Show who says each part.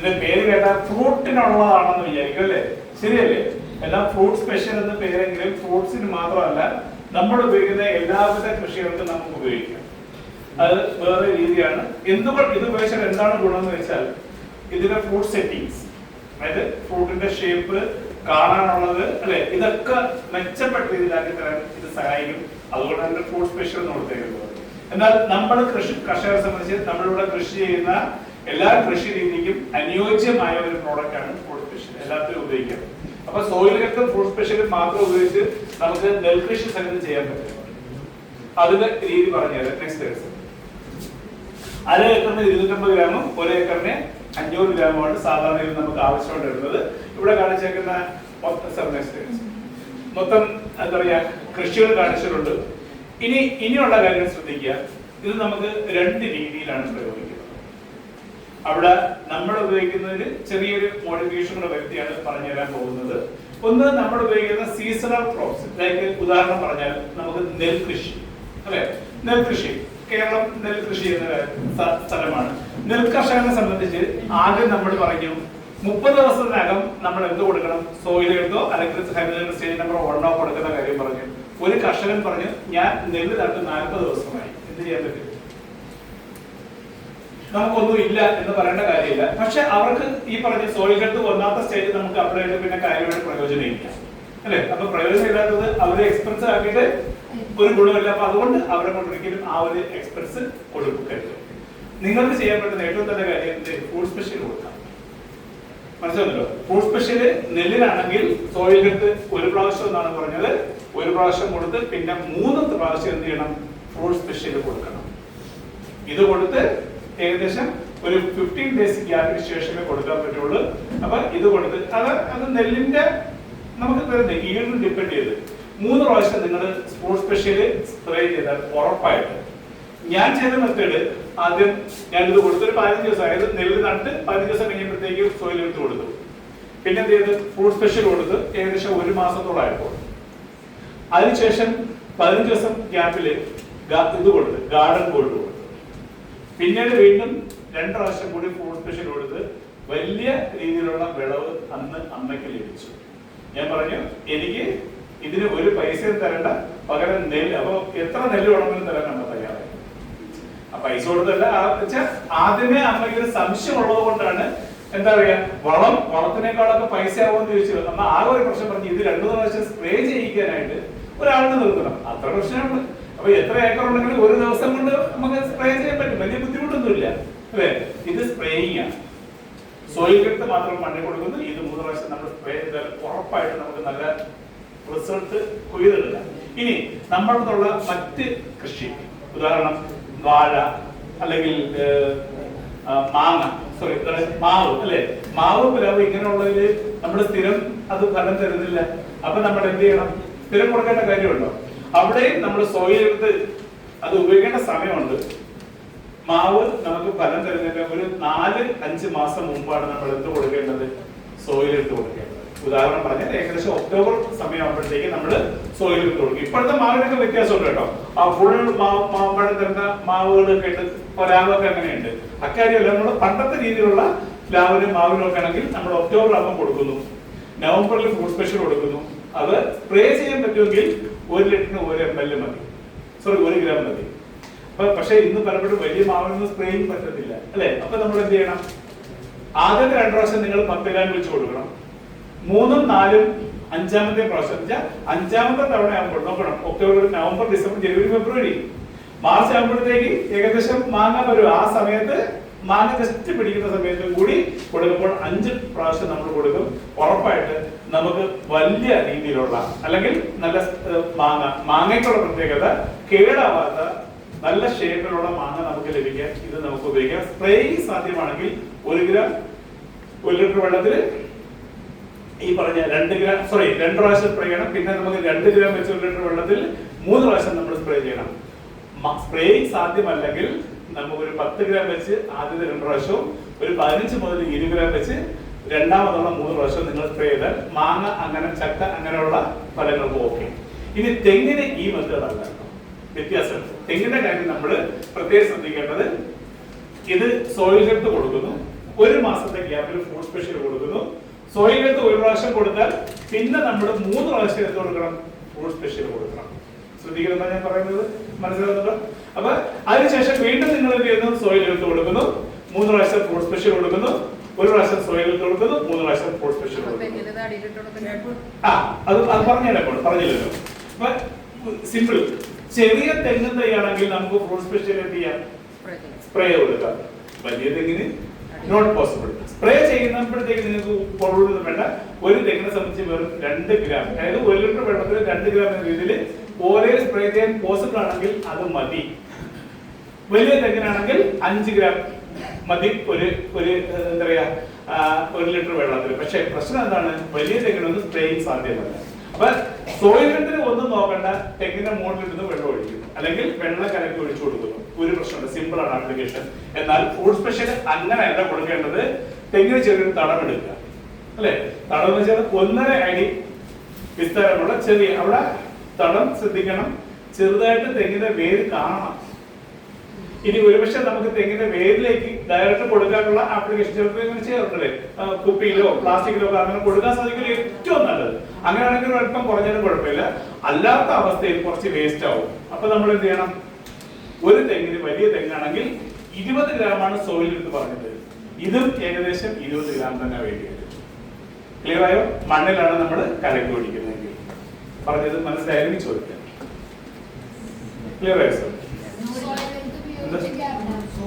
Speaker 1: ഇതിന്റെ പേര് കേട്ടാൽ ഫ്രൂട്ടിനുള്ളതാണെന്ന് വിചാരിക്കും അല്ലേ? ശരിയല്ലേ? എല്ലാം ഫ്രൂട്ട് സ്പെഷ്യൽ എന്ന പേരെങ്കിലും ഫ്രൂട്ട്സിന് മാത്രമല്ല നമ്മൾ ഉപയോഗിക്കുന്ന എല്ലാവിധ കൃഷികൾക്കും നമുക്ക് ഉപയോഗിക്കാം. അത് വേറെ രീതിയാണ്. എന്തുകൊണ്ട് ഇത് ഉപയോഗിച്ചാൽ എന്താണ് ഗുണം എന്ന് വെച്ചാൽ ഇതിന്റെ ഫ്രൂട്ട് സെറ്റിങ്സ് അതായത് ഫ്രൂട്ടിന്റെ ഷേപ്പ് കാണാനുള്ളത് അല്ലെ? ഇതൊക്കെ മെച്ചപ്പെട്ട രീതിയിലാക്കി തരാൻ ഇത് സഹായിക്കും. അതുകൊണ്ട് തന്നെ ഫ്രൂട്ട് സ്പെഷ്യൽ എന്ന് കൊടുത്തേക്കുന്നത്. എന്നാൽ നമ്മൾ കൃഷി കർഷകരെ സംബന്ധിച്ച് നമ്മളിവിടെ കൃഷി ചെയ്യുന്ന എല്ലാ കൃഷി രീതിക്കും അനുയോജ്യമായ ഒരു പ്രോഡക്റ്റ് ആണ് ഫ്രൂട്ട് സ്പെഷ്യൽ എല്ലാത്തിനും ഉപയോഗിക്കാം. അപ്പൊ സോയിൽ ഹെൽത്തും ഫ്രൂട്ട് സ്പെഷ്യലും മാത്രം ഉപയോഗിച്ച് നമുക്ക് നെൽകൃഷി സഹിതം ചെയ്യാൻ പറ്റും. അതിന്റെ രീതി പറഞ്ഞുതരാം. നെക്സ്റ്റ് അര ഏക്കറിന് ഇരുന്നൂറ്റമ്പത് ഗ്രാമും ഒരു ഏക്കറിന് അഞ്ഞൂറ് ഗ്രാമുമാണ് സാധാരണയിൽ നമുക്ക് ആവശ്യമായിട്ട് വരുന്നത്. ഇവിടെ കാണിച്ചേക്കുന്ന മൊത്തം എന്താ പറയാ കൃഷികൾ കാണിച്ചിട്ടുണ്ട്. ഇനി ഇനിയുള്ള കാര്യങ്ങൾ ശ്രദ്ധിക്കുക. ഇത് നമുക്ക് രണ്ട് രീതിയിലാണ് പ്രയോഗിക്കുന്നത്. അവിടെ നമ്മൾ ഉപയോഗിക്കുന്നതിൽ ചെറിയൊരു മോഡിഫിക്കേഷൻ കൂടെ പറഞ്ഞു തരാൻ പോകുന്നത്. ഒന്ന് നമ്മൾ ഉപയോഗിക്കുന്ന സീസണൽ ക്രോപ്സ് ലൈക്ക് ഉദാഹരണം പറഞ്ഞാൽ നമുക്ക് നെൽകൃഷി അല്ലെ? നെൽകൃഷി കേരളം നെൽകൃഷി എന്ന സ്ഥ- സ്ഥലമാണ്. നെൽകർഷകനെ സംബന്ധിച്ച് ആദ്യം നമ്മൾ പറഞ്ഞു മുപ്പത് ദിവസത്തിനകം നമ്മൾ എന്ത് കൊടുക്കണം? സോയിലെടുത്തോ അല്ലെങ്കിൽ ഹരിതജന സ്റ്റേജ് നമ്പർ വണ്ണോ കൊടുക്കുന്ന കാര്യം പറഞ്ഞു. ഒരു കർഷകൻ പറഞ്ഞു ഞാൻ നെല്ല് തട്ട് നാൽപ്പത് ദിവസമായി എന്ത് ചെയ്യാൻ പറ്റും? നമുക്കൊന്നും ഇല്ല എന്ന് പറയേണ്ട കാര്യമില്ല. പക്ഷെ അവർക്ക് ഈ പറഞ്ഞ സോയിൽ ഹെൽത്ത് ഒന്നാമത്തെ സ്റ്റേജ് നമുക്ക് ചെയ്ത് പിന്നെ കാര്യമായിട്ട് പ്രയോജനം ഇല്ല അല്ലെ? അപ്പൊ പ്രയോജനം ഇല്ലാത്തത് അവരെ എക്സ്പെൻസ് ആക്കിയിട്ട് ഒരു ഗുണമില്ല. അപ്പൊ അതുകൊണ്ട് അവരെ കൊണ്ട് ഒരിക്കലും ആ ഒരു എക്സ്പെൻസ് കൊടുക്കരുത്. നിങ്ങൾക്ക് ചെയ്യാൻ പറ്റുന്ന ഏറ്റവും നല്ല കാര്യം ഫുഡ് സ്പെഷ്യൽ കൊടുക്കാം. മനസ്സിലല്ലോ ഫുഡ് സ്പെഷ്യൽ നെല്ലിനാണെങ്കിൽ സോയിൽ ഒരു പ്രാവശ്യം എന്നാണ് പറഞ്ഞത്. ഒരു പ്രാവശ്യം കൊടുത്ത് പിന്നെ മൂന്ന് പ്രാവശ്യം എന്ത് ചെയ്യണം? ഫ്രൂട്ട് സ്പെഷ്യൽ കൊടുക്കണം. ഇത് കൊടുത്ത് ഏകദേശം ഒരു ഫിഫ്റ്റീൻ ഡേയ്സ് ഗ്യാപ്പിന് ശേഷമേ കൊടുക്കാൻ പറ്റുള്ളൂ. അപ്പൊ ഇത് കൊടുത്ത് അത് അത് നെല്ലിന്റെ നമുക്ക് തരുന്നത് ഈൽഡ് ഡിപ്പെൻഡ് ചെയ്ത്. മൂന്ന് പ്രാവശ്യം നിങ്ങൾ സ്പോർട്സ് സ്പെഷ്യൽ സ്പ്രേ ചെയ്താൽ ഉറപ്പായിട്ട്. ഞാൻ ചെയ്ത മെത്തേഡ് ആദ്യം ഞാൻ ഇത് ഒരു പതിനഞ്ച് ദിവസം അതായത് നെല്ല് നട്ട് പതിനഞ്ച് ദിവസം കഴിഞ്ഞപ്പോഴത്തേക്ക് സോയിൽ എടുത്ത് കൊടുത്തു. പിന്നെ എന്ത് ചെയ്ത്? ഫ്രൂട്ട് സ്പെഷ്യൽ കൊടുത്ത് ഏകദേശം ഒരു മാസത്തോളായപ്പോൾ അതിനുശേഷം പതിനഞ്ച് ദിവസം ഗ്യാപ്പിൽ ഗാ- ഇത് കൊടുത്ത് ഗാർഡൻ കൊടുത്തു. പിന്നീട് വീണ്ടും രണ്ട് പ്രാവശ്യം കൂടി ഫുഡ് സ്പെഷ്യൽ കൊടുത്ത് വലിയ രീതിയിലുള്ള വിളവ് അന്ന് അമ്മയ്ക്ക് ലഭിച്ചു. ഞാൻ പറഞ്ഞു എനിക്ക് ഇതിന് ഒരു പൈസയും തരണ്ട. പകരം നെല്ല് അപ്പൊ എത്ര നെല്ല് വേണമെങ്കിലും തരാൻ നമ്മൾ തയ്യാറായി. ആ പൈസ കൊടുത്തല്ല ആദ്യമേ അമ്മയ്ക്ക് ഒരു സംശയം ഉള്ളത് കൊണ്ടാണ് എന്താ പറയാ വളം വളത്തിനേക്കാളൊക്കെ പൈസ ആവുമെന്ന് ചോദിച്ചു അമ്മ ആകെ ഒരു പ്രശ്നം പറഞ്ഞു ഇത് രണ്ടു പ്രാവശ്യം സ്പ്രേ ചെയ്യിക്കാനായിട്ട് ഒരാളിനെ നിർത്തണം. അത്ര പ്രശ്നമുണ്ട്. അപ്പൊ എത്ര ഏക്കർ ഉണ്ടെങ്കിലും ഒരു ദിവസം കൊണ്ട് നമുക്ക് സ്പ്രേ ചെയ്യാൻ പറ്റും വലിയ ബുദ്ധിമുട്ടൊന്നുമില്ല അല്ലേ ഇത് സ്പ്രേയിങ് ആണ്. സോയിൽ കെട്ട് മാത്രം മണ്ണിൽ കൊടുക്കുന്നു. ഇത് മൂന്ന് പ്രാവശ്യം നമ്മൾ സ്പ്രേ ചെയ്താൽ ഉറപ്പായിട്ട് നമുക്ക് നല്ല റിസൾട്ട് കൊയ്തെടുക്കാം ഇനി നമ്മളുള്ള മറ്റ് കൃഷി. ഉദാഹരണം വാഴ അല്ലെങ്കിൽ മാങ്ങ. സോറി മാവ് അല്ലെ? മാവ് പ്ലാവ് ഇങ്ങനെയുള്ളതിൽ നമ്മൾ സ്ഥിരം അത് ഫലം തരുന്നില്ല. അപ്പൊ നമ്മൾ എന്ത് ചെയ്യണം? സ്ഥിരം കൊടുക്കേണ്ട കാര്യമുണ്ടോ? അവിടെയും നമ്മൾ സോയിൽ എടുത്ത് അത് ഉപയോഗിക്കേണ്ട സമയമുണ്ട്. മാവ് നമുക്ക് ഫലം തരുന്നതിന്റെ ഒരു നാല് അഞ്ച് മാസം മുമ്പാണ് നമ്മൾ എന്ത് കൊടുക്കേണ്ടത്? സോയിൽ ഇട്ട് കൊടുക്കേണ്ടത്. ഉദാഹരണം പറഞ്ഞാൽ ഏകദേശം ഒക്ടോബർ സമയമാകുമ്പോഴത്തേക്ക് നമ്മൾ സോയിൽ ഇട്ട് കൊടുക്കും. ഇപ്പോഴത്തെ മാവിനൊക്കെ വ്യത്യാസമുണ്ട് കേട്ടോ. ആ ഫുൾ മാവ് മാമ്പഴം തരുന്ന മാവുകളൊക്കെ ഉണ്ട്. പ്ലാവൊക്കെ അങ്ങനെയുണ്ട്. അക്കാര്യമല്ല. നമ്മൾ പണ്ടത്തെ രീതിയിലുള്ള പ്ലാവിനും മാവിനും ഒക്കെ ആണെങ്കിൽ നമ്മൾ ഒക്ടോബർ ആകുമ്പോൾ കൊടുക്കുന്നു. നവംബറിൽ ഫുഡ് സ്പെഷ്യൽ കൊടുക്കുന്നു. അത് സ്പ്രേ ചെയ്യാൻ പറ്റുമെങ്കിൽ ഒരു ലിറ്ററിന് ഒരു എം എൽ മതി. സോറി ഒരു ഗ്രാം മതി. അപ്പൊ പക്ഷെ ഇന്ന് പലപ്പോഴും വലിയ മാവിനൊന്നും സ്പ്രേയും പറ്റത്തില്ല. അല്ലെ? അപ്പൊ നമ്മൾ എന്ത് ചെയ്യണം? ആദ്യത്തെ രണ്ട് പ്രാവശ്യം നിങ്ങൾ പത്ത് ഗ്രാം വെച്ച് കൊടുക്കണം. മൂന്നും നാലും അഞ്ചാമത്തെ പ്രാവശ്യം. അഞ്ചാമത്തെ തവണ ആകുമ്പോൾ നോക്കണം. ഒക്ടോബർ നവംബർ ഡിസംബർ ജനുവരി ഫെബ്രുവരി. മാർച്ച് ആകുമ്പോഴത്തേക്ക് ഏകദേശം മാങ്ങ വരും. ആ സമയത്ത് മാങ്ങ ജസ്റ്റ് പിടിക്കുന്ന സമയത്തും കൂടി കൊടുക്കുമ്പോൾ അഞ്ച് പ്രാവശ്യം നമ്മൾ കൊടുക്കും. ഉറപ്പായിട്ട് നമുക്ക് വലിയ രീതിയിലുള്ള അല്ലെങ്കിൽ നല്ല മാങ്ങ. മാങ്ങയ്ക്കുള്ള പ്രത്യേകത കേടാവാത്ത നല്ല ഷേപ്പിലുള്ള മാങ്ങ നമുക്ക് ലഭിക്കാൻ ഇത് നമുക്ക് ഉപയോഗിക്കാം. സ്പ്രേ സാധ്യമാണെങ്കിൽ ഒരു ഗ്രാം ഒരു ലിറ്റർ വെള്ളത്തിൽ ഈ പറഞ്ഞ രണ്ട് ഗ്രാം സോറി രണ്ട് പ്രാവശ്യം സ്പ്രേ ചെയ്യണം. പിന്നെ നമുക്ക് രണ്ട് ഗ്രാം വെച്ച് ഒരു ലിറ്റർ വെള്ളത്തിൽ മൂന്ന് പ്രാവശ്യം നമ്മൾ സ്പ്രേ ചെയ്യണം. സ്പ്രേ സാധ്യമല്ലെങ്കിൽ നമുക്ക് ഒരു പത്ത് ഗ്രാം വെച്ച് ആദ്യത്തെ രണ്ട് പ്രാവശ്യവും ഒരു പതിനഞ്ച് മുതൽ ഇരുപത് ഗ്രാം വെച്ച് രണ്ടാമതുള്ള മൂന്ന് പ്രാവശ്യം നിങ്ങൾ സ്പ്രേ ചെയ്താൽ മാങ്ങ അങ്ങനെ ചക്ക അങ്ങനെയുള്ള ഫലങ്ങൾക്ക് ഓക്കെ ഇനി തെങ്ങിന് ഈ മെത്തേഡ് അല്ല. വ്യത്യാസമുണ്ട് തെങ്ങിന്റെ കാര്യം നമ്മൾ പ്രത്യേകം ശ്രദ്ധിക്കേണ്ടത് ഇത് സോയിൽ ഹെൽത്ത് കൊടുക്കുന്നു. ഒരു മാസത്തെ ഗ്യാപ്പിൽ ഫുഡ് സ്പെഷ്യൽ കൊടുക്കുന്നു. സോയിൽ ഹെൽത്ത് ഒരു പ്രാവശ്യം കൊടുത്താൽ പിന്നെ നമ്മൾ മൂന്ന് പ്രാവശ്യം എന്ത് കൊടുക്കണം ഫുഡ് സ്പെഷ്യൽ കൊടുക്കണം. ശ്രദ്ധിക്കണം ഞാൻ പറയുന്നത്? മനസ്സിലാകുന്നുണ്ടോ അപ്പൊ അതിനുശേഷം വീണ്ടും നിങ്ങൾ എന്ത് ചെയ്യുന്നു? സോയിൽ ഹെൽത്ത് കൊടുക്കുന്നു. മൂന്ന് പ്രാവശ്യം ഫുഡ് സ്പെഷ്യൽ കൊടുക്കുന്നു. ഒരു പ്രാവശ്യം സോയിൽ ഹെൽത്ത് കൊടുക്കുന്നു. മൂന്ന് പ്രാവശ്യം ഫുഡ് സ്പെഷ്യൽ കൊടുക്കുന്നു. ആ അത് അത് പറഞ്ഞല്ലോ പറഞ്ഞില്ലല്ലോ. അപ്പൊ സിമ്പിൾ ചെറിയ തെങ്ങ് തൈയാണെങ്കിൽ നമുക്ക് ഫ്രൂട്ട് സ്പെഷ്യൽ എന്ത് ചെയ്യാം? സ്പ്രേ കൊടുക്കാം. വലിയ തെങ്ങിന് നോട്ട് പോസിബിൾ സ്പ്രേ ചെയ്യുന്നപ്പോഴത്തേക്ക് നിങ്ങൾക്ക് പൊള്ളൊന്നും വേണ്ട. ഒരു തെങ്ങിനെ സംബന്ധിച്ച് വെറും രണ്ട് ഗ്രാം അതായത് ഒരു ലിറ്റർ വെള്ളത്തിൽ രണ്ട് ഗ്രാം എന്ന രീതിയിൽ ഓരോ സ്പ്രേ ചെയ്യാൻ പോസിബിൾ ആണെങ്കിൽ അത് മതി. വലിയ തെങ്ങിനാണെങ്കിൽ അഞ്ച് ഗ്രാം മതി. ഒരു ഒരു എന്താ പറയാ ഒരു ലിറ്റർ വെള്ളത്തിൽ. പക്ഷെ പ്രശ്നം എന്താണ്? വലിയ തെങ്ങിനൊന്നും സ്പ്രേയിങ് സാധ്യമല്ല. അപ്പൊ ഒന്നും നോക്കണ്ട തെങ്ങിന്റെ മുകളിലിരുന്ന് വെള്ളം ഒഴിക്കുന്നു അല്ലെങ്കിൽ വെള്ളം കലക്കി ഒഴിച്ചു കൊടുക്കുന്നു. ഒരു പ്രശ്നമുണ്ട് സിമ്പിൾ ആണ് ആപ്ലിക്കേഷൻ എന്നാൽ ഫുഡ് സ്പെഷ്യൽ അങ്ങനെയല്ല കൊടുക്കേണ്ടത് തെങ്ങിന് ചെറിയൊരു തടം എടുക്കുക. അല്ലെ? തടം എന്ന് വെച്ചാൽ ഒന്നര അടി വിസ്താരമുള്ള ചെറിയ അവിടെ തടം ശ്രദ്ധിക്കണം. ചെറുതായിട്ട് തെങ്ങിന്റെ വേര് കാണണം. ഇനി ഒരുപക്ഷെ നമുക്ക് തെങ്ങിന്റെ വേരിലേക്ക് ഡയറക്റ്റ് കൊടുക്കാനുള്ള ആപ്ലിക്കേഷൻ ചിലപ്പോൾ ഇങ്ങനെ ചെയ്യാറുണ്ടല്ലേ? കുപ്പിയിലോ പ്ലാസ്റ്റിക്കിലോ അങ്ങനെ കൊടുക്കാൻ സാധിക്കില്ല ഏറ്റവും നല്ലത്. അങ്ങനെയാണെങ്കിൽ അല്പം കുറഞ്ഞാലും കുഴപ്പമില്ല. അല്ലാത്ത അവസ്ഥയിൽ കുറച്ച് വേസ്റ്റ് ആവും. അപ്പൊ നമ്മൾ എന്ത് ചെയ്യണം? ഒരു തെങ്ങിന് വലിയ തെങ്ങാണെങ്കിൽ ഇരുപത് ഗ്രാമാണ് സോയിൽ എന്ന് പറഞ്ഞത്. ഇതും ഏകദേശം ഇരുപത് ഗ്രാം തന്നെ വേണ്ടി വരും. ക്ലിയർ ആയോ? മണ്ണിലാണ് നമ്മൾ കലക്കി ഓടിക്കുന്നതെങ്കിൽ പറഞ്ഞത് മനസ്സിലായെങ്കിൽ ചോദിക്കാം. ക്ലിയർ ആയോ സർ